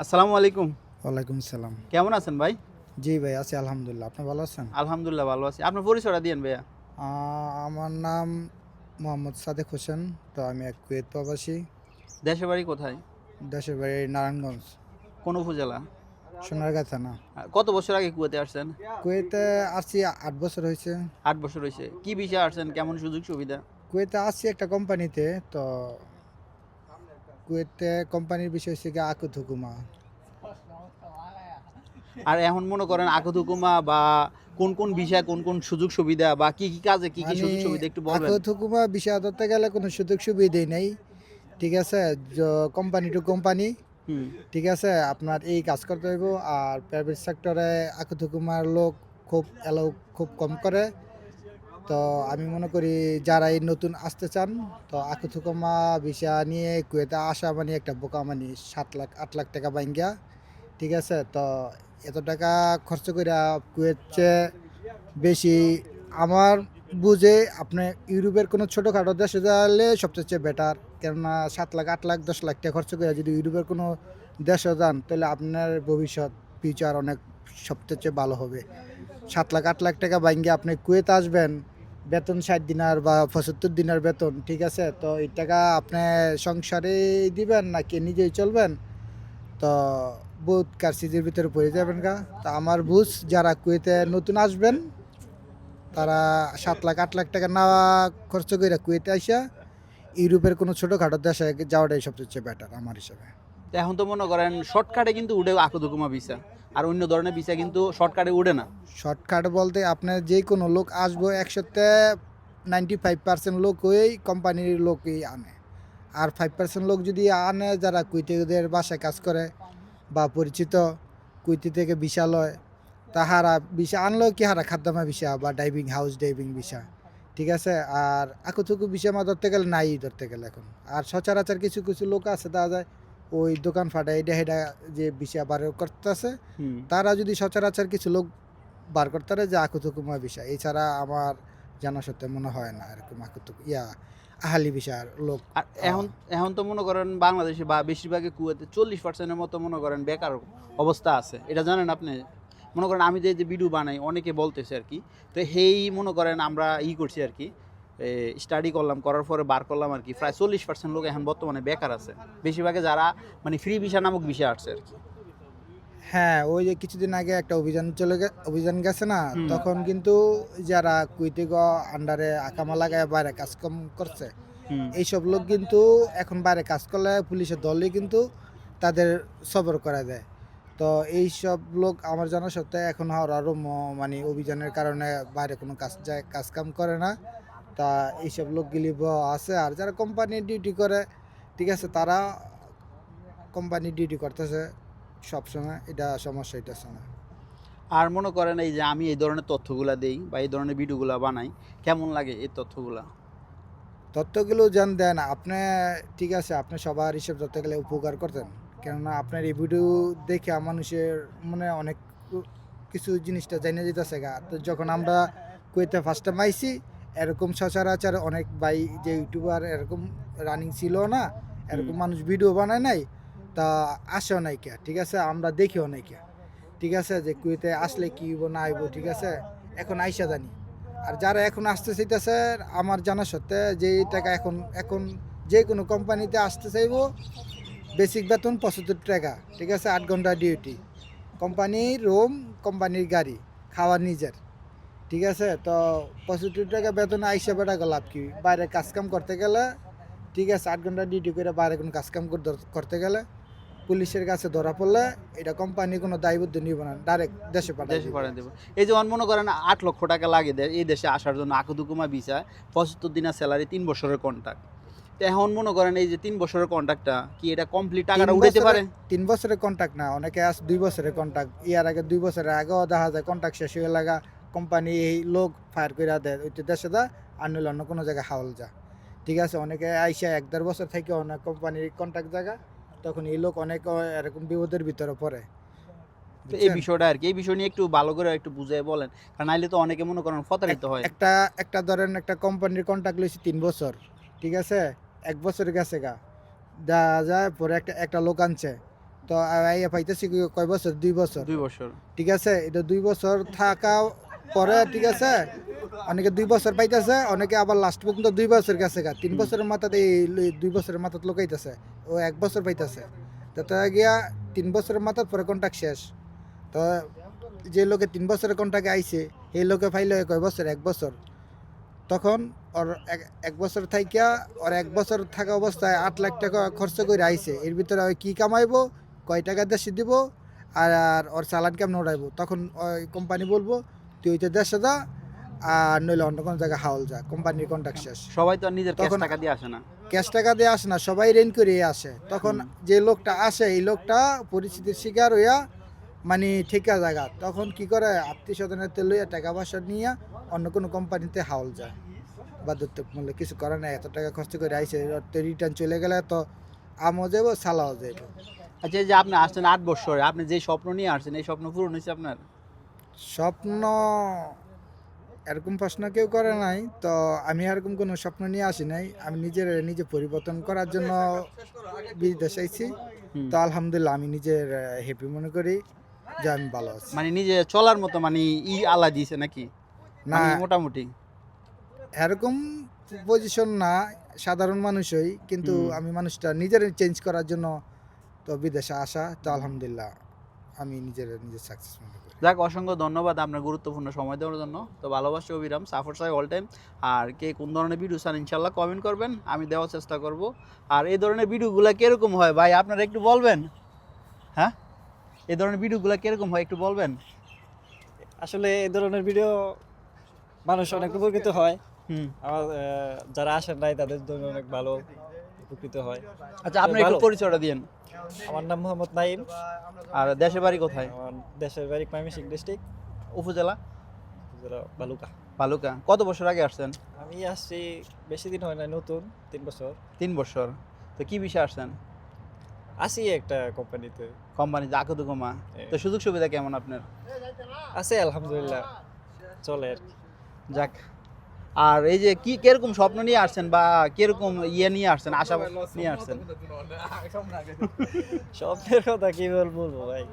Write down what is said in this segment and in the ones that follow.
আসসালামু আলাইকুম। ওয়ালাইকুম সালাম। কেমন আছেন ভাই? জি ভাই আছি আলহামদুলিল্লাহ। আপনি ভালো আছেন? আলহামদুলিল্লাহ ভালো আছি। আপনার পরিচয়টা দিয়েন ভাইয়া। আমার নাম মোহাম্মদ সাদেক হোসেন। তো আমি এক কুয়েত প্রবাসী। দেশের বাড়ি কোথায়? দেশের বাড়ি নারায়ণগঞ্জ। কোন উপজেলা? সোনারগাঁ থানা। কত বছর আগে কুয়েতে আসছেন? কুয়েতে আসছি আট বছর হয়েছে। আট বছর হয়েছে। কি বিষয়ে আসছেন? কেমন সুযোগ সুবিধা কুয়েতে আসছি একটা কোম্পানিতে। তো কুয়েতে কোম্পানির বিষয় হচ্ছে গিয়ে আকুত হুকুমা আর এখন মনে করেন আকত হুকুমা বা কোন কোন বিষয় কোন কোন সুযোগ সুবিধা বা কি কি কাজে কি কি সুযোগ সুবিধা একটু বলবেন আকুত হুকুমা বিষয় ধরতে গেলে কোনো সুযোগ সুবিধাই নেই। ঠিক আছে? Company to company. ঠিক আছে? আপনার এই কাজ করতে হইব। আর প্রাইভেট সেক্টরে আকুত হুকুমার লোক খুব এলাও খুব কম করে। তো আমি মনে করি যারা এই নতুন আসতে চান, তো আকুত হুকুমা ভিসা নিয়ে কুয়েতে আসা মানে একটা বোকা মানে সাত লাখ, আট লাখ টাকা বাইঙ্গা ঠিক আছে? তো এত টাকা খরচ করে কুয়েত চেয়ে বেশি আমার বুঝে আপনি ইউরোপের কোনো ছোটোখাটো দেশে যাওয়ালে সবচেয়ে বেটার কেননা সাত লাখ, আট লাখ, দশ লাখ টাকা খরচ করে যদি ইউরোপের কোনো দেশে যান, তাহলে আপনার ভবিষ্যৎ ফিউচার অনেক সবচেয়ে ভালো হবে। সাত লাখ, আট লাখ টাকা বাইঙ্গে আপনি কুয়েত আসবেন বেতন ষাট দিনার বা পঁচাত্তর দিনের বেতন, ঠিক আছে? তো এই টাকা আপনি সংসারে দিবেন নাকি নিজেই চলবেন? তো বহুত কারসিজের ভিতরে পড়ে যাবেন গা। তো আমার বুঝ, যারা কুয়েতে নতুন আসবেন, তারা সাত লাখ, আট লাখ টাকা না খরচ করে কুয়েতে আসা ইউরোপের কোনো ছোটোখাটো দেশে যাওয়াটাই সবচেয়ে বেটার আমার হিসাবে। তো এখন তো মনে করেন শর্টকাটে কিন্তু উঠে আকত হুকুমা ভিসা। আর অন্য ধরনের ভিসা কিন্তু শর্টকাটে উঠে না। শর্টকাট বলতে আপনার যে কোনো লোক আসব একসাথে নাইনটি ফাইভ পার্সেন্ট লোক ওই কোম্পানির লোকই আনে। আর ফাইভ পার্সেন্ট লোক যদি আনে, যারা কুইতিদের বাসায় কাজ করে বা পরিচিত কুইতি থেকে বিশাল হয় তাহারা বিষা আনলেও কি হারা খাদ্যামা বিষা বা ডাইভিং হাউস ডাইভিং বিষা ঠিক আছে? আর আকুথুকু বিষয় ধরতে গেলে নাই ধরতে গেলে এখন। আর সচরাচর কিছু কিছু লোক আছে তা যায় ওই দোকান ফাটা এটা হেটা যে বিষয় বার করতেছে তারা যদি সচরাচর কিছু লোক বার করতে পারে যে আকুতুকুমা বিষয় এছাড়া আমার জানা সত্ত্বে মনে হয় না এরকম আকুতুক ইয়া আহালি বিষয়ের লোক আর এখন এখন তো মনে করেন বাংলাদেশে বা বেশিরভাগই কুয়েতে চল্লিশ পার্সেন্টের মতো মনে করেন বেকার অবস্থা আছে এটা জানেন আপনি? মনে করেন আমি যে যে ভিডিও বানাই অনেকে বলতেছে আর কি তো সেই মনে করেন আমরা ই করছি আর কি স্টাডি করলাম করার পরে বার করলাম আর কি। প্রায় চল্লিশ পার্সেন্ট লোক এখন বর্তমানে বেকার আছে। বেশিরভাগে যারা মানে ফ্রি ভিসা নামক বিষয় আসছে আর কি। হ্যাঁ ওই যে কিছুদিন আগে একটা অভিযান চলে অভিযান গেছে না তখন কিন্তু যারা কুইতিগ আন্ডারে আকামা লাগায় বাইরে কাজ কম করছে এইসব লোক কিন্তু এখন বাইরে কাজ করলে পুলিশের দলই কিন্তু তাদের সবর করা দেয়। তো এই সব লোক আমার জানা সত্ত্বে এখন আরও মানে অভিযানের কারণে বাইরে কোনো কাজ যায় কাজ কাম করে না। তা এইসব লোকগুলি আছে। আর যারা কোম্পানি ডিউটি করে ঠিক আছে তারা কোম্পানি ডিউটি করতেছে সবসময়। এটা সমস্যা হইতেছে না আর মনে করেন এই যে আমি এই ধরনের তথ্যগুলা দেই বা এই ধরনের ভিডিওগুলা বানাই কেমন লাগে এই তথ্যগুলা? তথ্যগুলো জান দেন। আপনি ঠিক আছে আপনি সবার হিসেব ধরতে গেলে উপকার করতেন। কেননা আপনার এই ভিডিও দেখে মানুষের মনে অনেক কিছু জিনিসটা জানিয়ে যেতেছে গা। তো যখন আমরা কুয়েতে ফার্স্ট টাইম আইসি এরকম সচরাচর অনেক ভাই যে ইউটিউবার এরকম রানিং ছিল না এরকম মানুষ ভিডিও বানায় নাই তা আসেও নাই কে ঠিক আছে? আমরা দেখিও নাই কে ঠিক আছে? যে কুয়েতে আসলে কি হইব না হইব ঠিক আছে? এখন আইসা জানি। আর যারা এখন আসতে চাইতেছে আমার জানা সত্ত্বে যে টাকা এখন এখন যে কোনো কোম্পানিতে আসতে চাইব বেসিক বেতন পঁচাত্তর টাকা ঠিক আছে? আট ঘণ্টা ডিউটি কোম্পানির রুম কোম্পানির গাড়ি খাওয়া নিজের। ঠিক আছে? তো পঁচাত্তর টাকা বেতন আইসা বেটা লাভ কি? বাইরে কাজকাম করতে গেলে ঠিক আছে আট ঘণ্টা ডিউটি করে বাইরে কোনো কাজকাম কর- করতে গেলে পুলিশের কাছে ধরা পড়লে এটা কোম্পানি কোনো দায়বদ্ধ নিব না ডাইরেক্ট দেশে পাঠায় দেশে পাঠিয়ে দেবো। এই যেমন মনে করেন আট লক্ষ টাকা লাগে এই দেশে আসার জন্য আকুদুকুমা ভিসা পঁচাত্তর দিনের স্যালারি তিন বছরের কন্ট্রাক্ট তো এখন মনে করেন এই যে তিন বছরের কন্ট্রাক্টটা কি এটা কমপ্লিট টাকাটা উঠাইতে পারে? তিন বছরের কন্ট্রাক্ট না অনেকে আজ দুই বছরের কন্ট্রাক্ট ইয়ার আগে দুই বছরের আগেও দেখা যায় কন্ট্রাক্ট শেষ হয়ে লাগা কোম্পানি এই লোক ফায়ার করে দেয় ওই তো দেশে দা আর নইলে অন্য কোনো জায়গায় হাওল যা। ঠিক আছে অনেকে আইসা এক দেড় বছর থেকে অনেক কোম্পানির কন্ট্রাক্ট জায়গা তখন এই লোক অনেক এরকম বিপদের ভিতরে পড়ে। তো এই বিষয়টা আর কি এই বিষয় নিয়ে একটু ভালো করে একটু বুঝিয়ে বলেন কারণ নাইলে তো অনেকে মনে করেন প্রতারিত হয়। একটা একটা ধরেন একটা কোম্পানির কন্ট্রাক্ট লইছি তিন বছর ঠিক আছে? এক বছর গেছে গা দেখা যায় পরে একটা একটা লোক আনছে তো আইয়া পাইতেছি কয় বছর? দুই বছর। দুই বছর। ঠিক আছে এটা দুই বছর থাকা পরে ঠিক আছে, অনেকে দুই বছর পাইতেছে, অনেকে আবার লাস্ট পর্যন্ত দুই বছর গেছে গা। তিন বছরের মাথাতে এই দুই বছরের মাথাত লোকাইতেছে, ও এক বছর পাইতেছে। তো তারা গিয়া তিন বছরের মাথাত পরে কন্ট্রাক্ট শেষ। তো যে লোকে তিন বছরের কন্ট্রাক্টে আইছে, সেই লোকে পাইলে কয় বছর? এক বছর। তখন ওর এক- বছর থাইকা, ওর এক বছর থাকা অবস্থায় আট লাখ টাকা খরচ করে আইছে। এর ভিতরে ওই কি কামাইবো, কয় টাকা দেশে দিব, আর ওর চালান কেমন উড়াইবো? তখন ওই কোম্পানি বলব তুই ওইটা দেশে যা আর নইলে অন্য কোনো জায়গায় হাওল যা কোম্পানির কন্ট্রাক্ট শেষ। সবাই তো নিজের তখন- টাকা দিয়ে আসে না। ক্যাশ টাকা দিয়ে আসে না সবাই রেন করে আসে। তখন যে লোকটা আসে এই লোকটা পরিস্থিতির শিকার হইয়া মানে ঠিকা জায়গা। তখন কি করে? আত্মীয় স্বজনের তেল লইয়া টাকা পয়সা নিয়ে অন্য কোনো কোম্পানিতে হাওল যায়। বাধ্যতামূলক কিছু করে না এত টাকা খরচ করে আইসে রিটার্ন চলে গেলে তো আমও যাব সালাও যাব আচ্ছা যে আপনি আসছেন আট বছরে আপনি যে স্বপ্ন নিয়ে আসছেন এই স্বপ্ন পূরণ হয়েছে আপনার? স্বপ্ন এরকম প্রশ্ন কেউ করে নাই তো আমি এরকম কোনো স্বপ্ন নিয়ে আসি নাই। আমি নিজের নিজে পরিবর্তন করার জন্য বিদেশ আইছি। তো আলহামদুলিল্লাহ আমি নিজের হ্যাপি মনে করি যে আমি ভালো আছি। মানে নিজে চলার মতো মানে ই আলা দিয়েছে নাকি? না। মোটামুটি। এরকম পজিশন না সাধারণ মানুষই কিন্তু আমি মানুষটা নিজের চেঞ্জ করার জন্য তো বিদেশে আসা তো আলহামদুলিল্লাহ আমি নিজের নিজের সাকসেস মনে করি। যাক অসংখ্য ধন্যবাদ আপনার গুরুত্বপূর্ণ সময় দেওয়ার জন্য। তো ভালোবাসি অবিরাম সাফর সাহেব অল টাইম আর কে কোন ধরনের ভিডিও চান ইনশাল্লাহ কমেন্ট করবেন আমি দেওয়ার চেষ্টা করব। আর এই ধরনের ভিডিওগুলো কীরকম হয়? ভাই আপনারা একটু বলবেন। হ্যাঁ? এই ধরনের ভিডিওগুলো কীরকম হয় একটু বলবেন? আসলে এই ধরনের ভিডিও মানুষ অনেক উপকৃত হয়। হুম। আমার যারা আসেন নাই তাদের জন্য অনেক ভালো। উপকৃত হয়। আচ্ছা আপনি একটু। পরিচয়টা দিন আমার নাম মোহাম্মদ নাইম আর দেশের বাড়ি কোথায়? আমার দেশের বাড়ি ময়মনসিংহ ডিস্ট্রিক্ট। উপজেলা? উপজেলা বালুকা। বালুকা। কত বছর আগে আসছেন? আমি আসছি বেশি দিন হয় না নতুন তিন বছর। তিন বছর। তো কি বিষয়ে আসছেন? আছি একটা কোম্পানিতে। কোম্পানি জাকুদুকুমা তো সুযোগ সুবিধা কেমন আপনার? আছে আলহামদুলিল্লাহ। চলে আর কি। যাক আর এই যে কি কীরকম স্বপ্ন নিয়ে আসছেন বা কীরকম ইয়ে নিয়ে আসছেন আশা নিয়ে আসছেন? স্বপ্নের কথা কি বল বলব ভাই?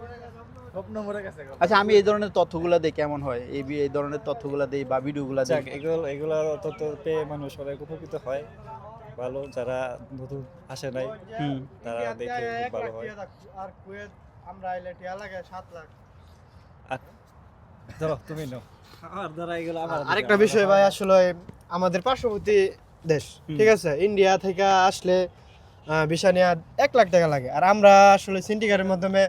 আচ্ছা আমি এই ধরনের তথ্যগুলো দিই কেমন হয়? এই বি- এই ধরনের তথ্যগুলো দিই বা ভিডিওগুলো যাক দিই এগুলো এগুলোর তথ্য পেয়ে মানুষ অনেক উপকৃত হয়। ভালো যারা নতুন আসে নাই হুম। তারা দেখে ভালো হয়। আর কুয়েত আমরা আইলে টিয়া সাত লাখ। আর ধরো তুমি নাও। আমার দ্বারা এগুলো আমার আরেকটা বিষয় ভাই আসলে আমাদের পার্শ্ববর্তী দেশ ঠিক আছে? ইন্ডিয়া থেকে আসলে ভিসা নেওয়া এক লাখ টাকা লাগে। আর আমরা আসলে সিন্ডিকেটের মাধ্যমে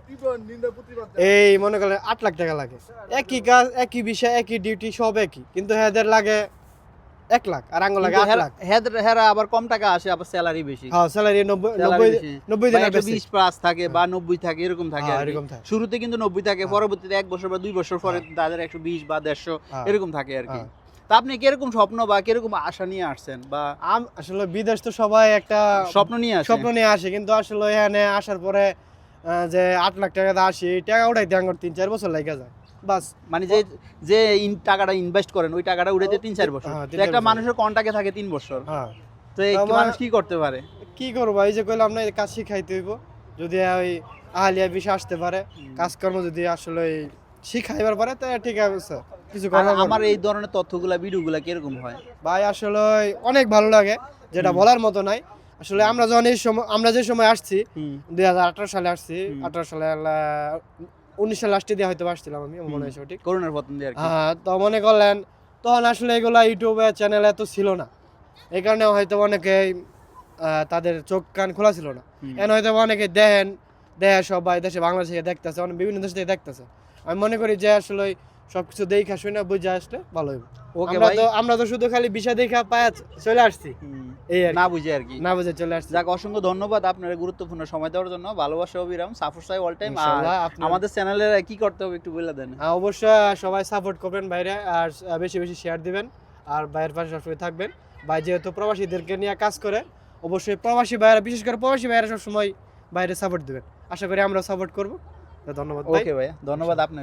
এই মনে করেন আট লাখ টাকা লাগে। একই কাজ একই বিষয় একই ডিউটি সব একই। কিন্তু এদের লাগে এক লাখ আর আঙ্গ লাগে আট লাখ হের- হেরা আবার কম টাকা আসে আবার স্যালারি বেশি হ্যাঁ স্যালারি নব্বই নব্বই বেশি। প্লাস থাকে বা নব্বই থাকে এরকম থাকে হ্যাঁ। এরকম থাকে শুরুতে কিন্তু নব্বই থাকে হ্যাঁ। পরবর্তীতে এক বছর বা দুই বছর পরে তাদের একশো বিশ বা দেড়শো হ্যাঁ। এরকম থাকে আর কি হ্যাঁ। তা আপনি কীরকম স্বপ্ন বা কীরকম আশা নিয়ে আসছেন বা আসলে বিদেশ তো সবাই একটা স্বপ্ন নিয়ে আসেন স্বপ্ন নিয়ে আসে কিন্তু আসলে এখানে আসার পরে যে আট লাখ টাকা দিয়ে আসি টাকা উঠাইতে আমার তিন চার বছর লাগে যায় বাস মানে যে যে টাকাটা ইনভেস্ট করেন ওই টাকাটা উড়াইতে তিন চার বছর। হ্যাঁ, একটা মানুষের কন্টাকে থাকে তিন বছর। হ্যাঁ। তো এই মানুষ কি করতে পারে? কি করব? এই যে কইলাম না কাজ শিখাইতে হইব। যদি ওই আহালিয়া বিষয় আসতে পারে কাজকর্ম যদি আসলে শিখাইবার পারে তো ঠিক আছে কিছু আমার এই ধরনের তথ্যগুলা ভিডিওগুলা কীরকম হয়? ভাই আসলে অনেক ভালো লাগে যেটা বলার মতো নাই। আসলে আমরা যখন এই সময় আমরা যে সময় আসছি দুই হাজার আঠারো সালে আসছি আঠারো সালে উনিশ সাল লাস্টে দিয়ে হয়তো আসছিলাম আমি মনে হয় সঠিক। করোনার প্রথম দিয়ে হ্যাঁ তো মনে করলেন তখন আসলে এগুলা ইউটিউবে চ্যানেল এত ছিল না। এই কারণে হয়তো অনেকে তাদের চোখ কান খোলা ছিল না। এখন হয়তো অনেকে দেখেন দেখে সবাই দেশে বাংলাদেশে দেখতেছে অনেক বিভিন্ন দেশ থেকে দেখতেছে। আমি মনে করি যে আসলে সবকিছু দেখা শুনে বুঝে আসলে ভালো হইব ওকে আমরা তো আমরা তো শুধু খালি বিষয় দেখা পায় চলে আসছি। এই না বুঝে আর কি। না বুঝে চলে আসছি। যাক অসংখ্য ধন্যবাদ আপনার গুরুত্বপূর্ণ সময় দেওয়ার জন্য। ভালোবাসা অবিরাম সাফর সাহেব অল টাইম আর আমাদের চ্যানেলে কি করতে হবে একটু বলে দেন। হ্যাঁ, অবশ্যই সবাই সাপোর্ট করবেন বাইরে আর বেশি বেশি শেয়ার দিবেন। আর বাইরের পাশে সবসময় থাকবেন। ভাই যেহেতু প্রবাসীদেরকে নিয়ে কাজ করে অবশ্যই প্রবাসী ভাইয়েরা বিশেষ করে প্রবাসী ভাইয়েরা সবসময় বাইরে সাপোর্ট দিবেন। আশা করি আমরা সাপোর্ট করব। ধন্যবাদ ওকে ভাই ধন্যবাদ আপনার